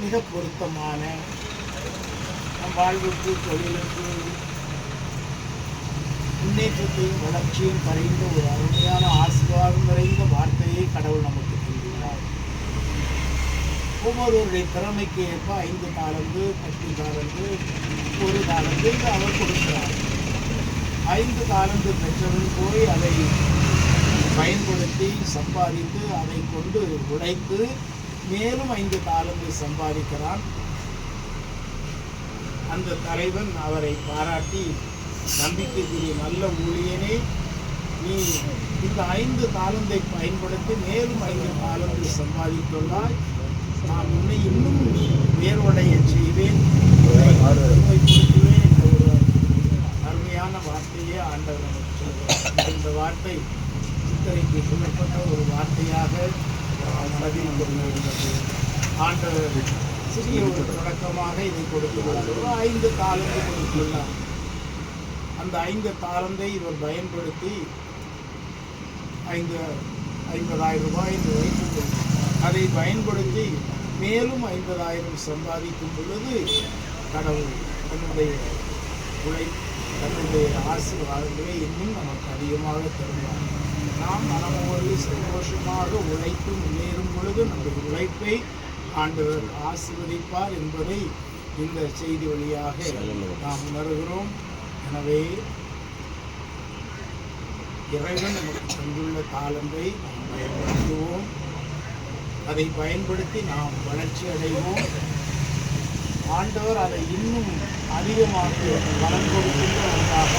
மிக பொருத்தமான நம் வாழ்வுக்கு தொழிலுக்கு முன்னேற்றத்தையும் வளர்ச்சியும் பறைந்த ஒரு அருமையான ஆசீர்வாதம் நிறைந்த வார்த்தையை கடவுள் நமக்கு தந்துள்ளார் ஒவ்வொருவருடைய திறமைக்கு ஏற்ப ஐந்து தாளந்து பத்து தாளந்து ஒரு தாளந்து என்று அவர் கொடுக்கிறார். ஐந்து தாளந்து பெற்றவன் போய் அதை பயன்படுத்தி சம்பாதித்து அதை கொண்டு உழைத்து மேலும் ஐந்து தாளந்து சம்பாதிக்கிறான். அந்த தலைவன் அவரை பாராட்டி நம்பிக்கைக்குரிய நல்ல ஊழியனே நீ இந்த ஐந்து தாளந்தை பயன்படுத்தி மேலும் ஐந்து தாளந்தை சம்பாதித்துள்ளாய். நான் உன்னை இன்னும் வேர்வடைய செய்வேன். என்ற ஒரு அருமையான வார்த்தையே ஆண்டவர் இந்த வார்த்தை சித்தரைக்கு சொல்லப்பட்ட ஒரு வார்த்தையாக நடத்தி கொண்டிருந்தது ஆண்டவர் சிறிய ஒரு தொடக்கமாக இதை கொடுத்துள்ளார் ஒரு ஐந்து தாளந்தை கொடுத்துள்ளார் அந்த ஐந்து தாளந்தை இவர் பயன்படுத்தி ஐந்து ஐம்பதாயிரம் ரூபாய் என்று வைத்துக் அதை பயன்படுத்தி மேலும் ஐம்பதாயிரம் சம்பாதிக்கும் பொழுது கடவுள் தன்னுடைய உழை தன்னுடைய ஆசீர்வாதங்களை இன்னும் நமக்கு அதிகமாக தருவார். நாம் மனமோடு சந்தோஷமாக உழைத்து முன்னேறும் பொழுது நம்முடைய உழைப்பை ஆண்டவர் ஆசீர்வதிப்பார் என்பதை இந்த செய்தி வழியாக நாம் உணர்கிறோம். எனவே இறைவன் நமக்கு தந்துள்ள காலத்தை நாம் பயன்படுத்துவோம். அதை பயன்படுத்தி நாம் வளர்ச்சி அடைவோம். ஆண்டவர் அதை இன்னும் அதிகமாக வளம் கொடுக்கின்ற ஒன்றாக